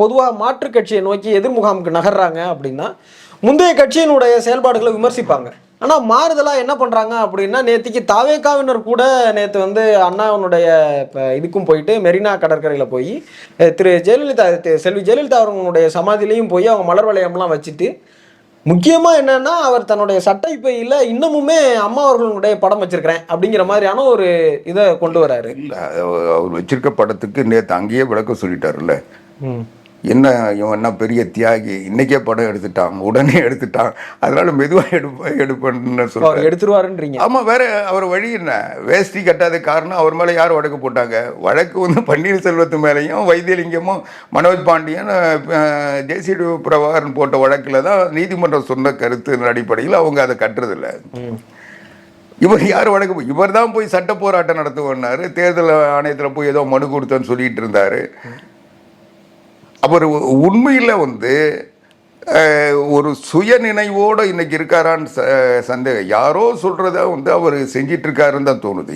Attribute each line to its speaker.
Speaker 1: பொதுவாக மாற்று கட்சியை நோக்கி எதிர்முகாமுக்கு நகர்றாங்க அப்படின்னா முந்தைய கட்சியினுடைய செயல்பாடுகளை விமர்சிப்பாங்க. ஆனால் மாறுதலாக என்ன பண்ணுறாங்க அப்படின்னா நேத்திக்கு தாவேக்காவினர் கூட நேற்று வந்து அண்ணாவனுடைய இப்போ இதுக்கும் போயிட்டு மெரினா கடற்கரையில் போய் திரு ஜெயலலிதா செல்வி ஜெயலலிதா அவர்களுடைய சமாதியிலையும் போய் அவங்க மலர் வளையம்லாம் வச்சுட்டு முக்கியமாக என்னன்னா அவர் தன்னுடைய சட்டை பையில இன்னமுமே அம்மா அவர்களுடைய படம் வச்சிருக்கிறேன் அப்படிங்கிற மாதிரியான ஒரு இதை கொண்டு வராரு.
Speaker 2: இல்லை அவர் வச்சிருக்க படத்துக்கு நேற்று அங்கேயே விளக்கம் சொல்லிட்டாருல்ல. என்ன இவன் என்ன பெரிய தியாகி? இன்னைக்கே படம் எடுத்துட்டான். உடனே எடுத்துட்டான். அதனால மெதுவாக எடுப்பேன் எடுப்பேன்னு சொல்றாரு
Speaker 1: எடுத்துருவாருன்றீங்க.
Speaker 2: ஆமா வேற அவர் வழி என்ன? வேஷ்டி கட்டாத காரணம் அவர் மேல யார் வழக்கு போட்டாங்க? வழக்கு வந்து பன்னீர்செல்வத்து மேலேயும் வைத்தியலிங்கமும் மனோஜ் பாண்டியன் ஜேசிடி பிரபாகரன் போட்ட வழக்குல தான் நீதிமன்றம் சொன்ன கருத்தின் அடிப்படையில் அவங்க அதை கட்டுறதில்ல. இவர் யார் வழக்கு இவர் தான் போய் சட்ட போராட்டம் நடத்துவாரு தேர்தல் ஆணையத்தில் போய் ஏதோ மனு கொடுத்தேன்னு சொல்லிட்டு இருந்தாரு. அவர் உண்மையில் வந்து ஒரு சுய நினைவோடு இன்னைக்கு இருக்காரான்னு ச- சந்தேகம். யாரோ சொல்கிறத வந்து அவர் செஞ்சிட்ருக்காருன்னு தான் தோணுது.